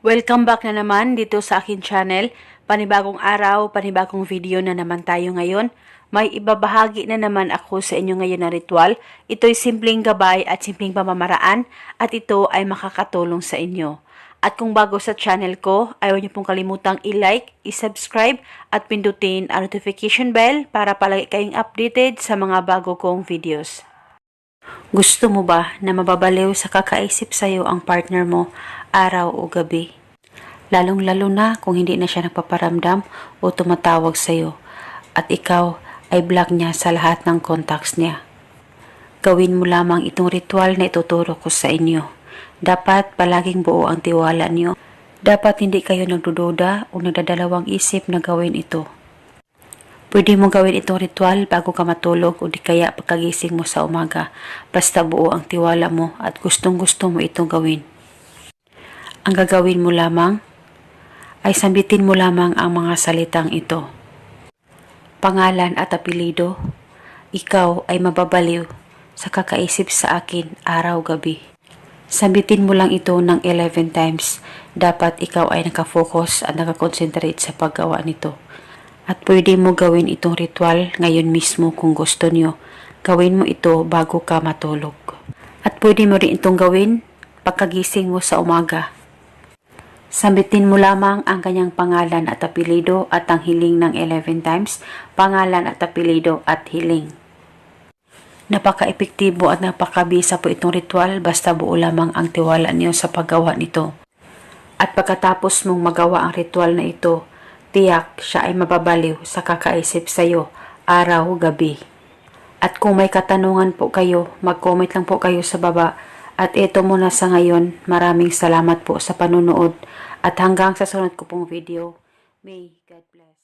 Welcome back na naman dito sa akin channel. Panibagong araw, panibagong video na naman tayo ngayon. May ibabahagi na naman ako sa inyo ngayon na ritual. Ito'y simpleng gabay at simpleng pamamaraan at ito ay makakatulong sa inyo. At kung bago sa channel ko, ayaw niyo pong kalimutang i-like, i-subscribe at pindutin ang notification bell para palagi kayong updated sa mga bago kong videos. Gusto mo ba na mababaliw sa kakaisip sa'yo ang partner mo araw o gabi? Lalong-lalo na kung hindi na siya nagpaparamdam o tumatawag sa'yo at ikaw ay block niya sa lahat ng contacts niya. Gawin mo lamang itong ritual na ituturo ko sa inyo. Dapat palaging buo ang tiwala niyo. Dapat hindi kayo nagdududa o nagdadalawang isip na gawin ito. Pwede mo gawin itong ritual bago ka matulog o di kaya pagkagising mo sa umaga. Basta buo ang tiwala mo at gustong gusto mo itong gawin. Ang gagawin mo lamang ay sambitin mo lamang ang mga salitang ito. Pangalan at apelido, ikaw ay mababaliw sa kakaisip sa akin araw-gabi. Sambitin mo lang ito ng 11 times. Dapat ikaw ay nakafocus at nakakonsentrate sa paggawa nito. At pwede mo gawin itong ritual ngayon mismo kung gusto niyo. Gawin mo ito bago ka matulog. At pwede mo rin itong gawin pagkagising mo sa umaga. Sambitin mo lamang ang kanyang pangalan at apelido at ang hiling ng 11 times, pangalan at apelido at hiling. Napaka-epektibo at napakabisa po itong ritual basta buo lamang ang tiwala niyo sa paggawa nito. At pagkatapos mong magawa ang ritual na ito, tiyak siya ay mababaliw sa kakaisip sa iyo araw-gabi. At kung may katanungan po kayo, mag-comment lang po kayo sa baba. At ito muna sa ngayon, maraming salamat po sa panunood at hanggang sa sunod ko pong video. May God bless.